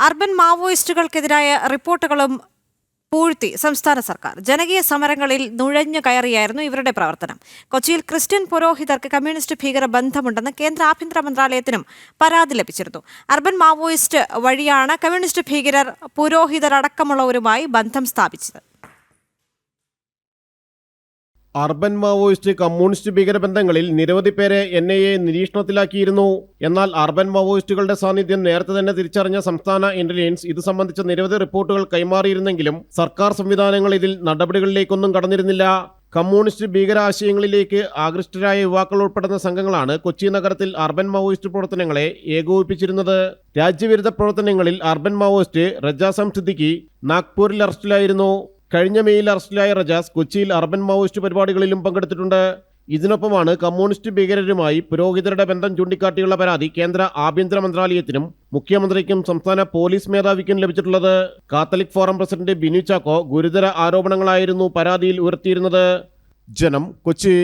Urban മാവോയിസ്റ്റുകൾക്കെതിരായ റിപ്പോർട്ടുകളും പൂഴ്ത്തി സംസ്ഥാന സർക്കാർ. ജനകീയ സമരങ്ങളിൽ നുഴഞ്ഞു കയറിയായിരുന്നു ഇവരുടെ പ്രവർത്തനം. കൊച്ചിയിൽ ക്രിസ്ത്യൻ പുരോഹിതർക്ക് കമ്മ്യൂണിസ്റ്റ് ഭീകര ബന്ധമുണ്ടെന്ന് കേന്ദ്ര ആഭ്യന്തര മന്ത്രാലയത്തിനും പരാതി ലഭിച്ചിരുന്നു. അർബൻ മാവോയിസ്റ്റ് വഴിയാണ് കമ്മ്യൂണിസ്റ്റ് ഭീകരർ പുരോഹിതരടക്കമുള്ളവരുമായി ബന്ധം സ്ഥാപിച്ചത്. അർബൻ മാവോയിസ്റ്റ് കമ്മ്യൂണിസ്റ്റ് ഭീകരബന്ധങ്ങളിൽ നിരവധി പേരെ എൻ ഐ എ നിരീക്ഷണത്തിലാക്കിയിരുന്നു. എന്നാൽ അർബൻ മാവോയിസ്റ്റുകളുടെ സാന്നിധ്യം നേരത്തെ തന്നെ തിരിച്ചറിഞ്ഞ സംസ്ഥാന ഇന്റലിജൻസ് ഇത് സംബന്ധിച്ച നിരവധി റിപ്പോർട്ടുകൾ കൈമാറിയിരുന്നെങ്കിലും സർക്കാർ സംവിധാനങ്ങൾ ഇതിൽ നടപടികളിലേക്കൊന്നും കടന്നിരുന്നില്ല. കമ്മ്യൂണിസ്റ്റ് ഭീകരാശയങ്ങളിലേക്ക് ആകൃഷ്ടരായ യുവാക്കൾ ഉൾപ്പെടുന്ന സംഘങ്ങളാണ് കൊച്ചി നഗരത്തിൽ അർബൻ മാവോയിസ്റ്റ് പ്രവർത്തനങ്ങളെ ഏകോപിപ്പിച്ചിരുന്നത്. രാജ്യവിരുദ്ധ പ്രവർത്തനങ്ങളിൽ അർബൻ മാവോയിസ്റ്റ് റജാസം സിദ്ദിഖി നാഗ്പൂരിൽ അറസ്റ്റിലായിരുന്നു. കഴിഞ്ഞ മെയിൽ അറസ്റ്റിലായ റജാസ് കൊച്ചിയിൽ അർബൻ മാവോയിസ്റ്റ് പരിപാടികളിലും പങ്കെടുത്തിട്ടുണ്ട്. ഇതിനൊപ്പമാണ് കമ്മ്യൂണിസ്റ്റ് ഭീകരരുമായി പുരോഹിതരുടെ ബന്ധം ചൂണ്ടിക്കാട്ടിയുള്ള പരാതി കേന്ദ്ര ആഭ്യന്തര മന്ത്രാലയത്തിനും മുഖ്യമന്ത്രിക്കും സംസ്ഥാന പോലീസ് മേധാവിക്കും ലഭിച്ചിട്ടുള്ളത്. Catholic forum president Binu Chacko ഗുരുതര ആരോപണങ്ങളായിരുന്നു പരാതിയിൽ ഉയർത്തിയിരുന്നത്. ജനം കൊച്ചി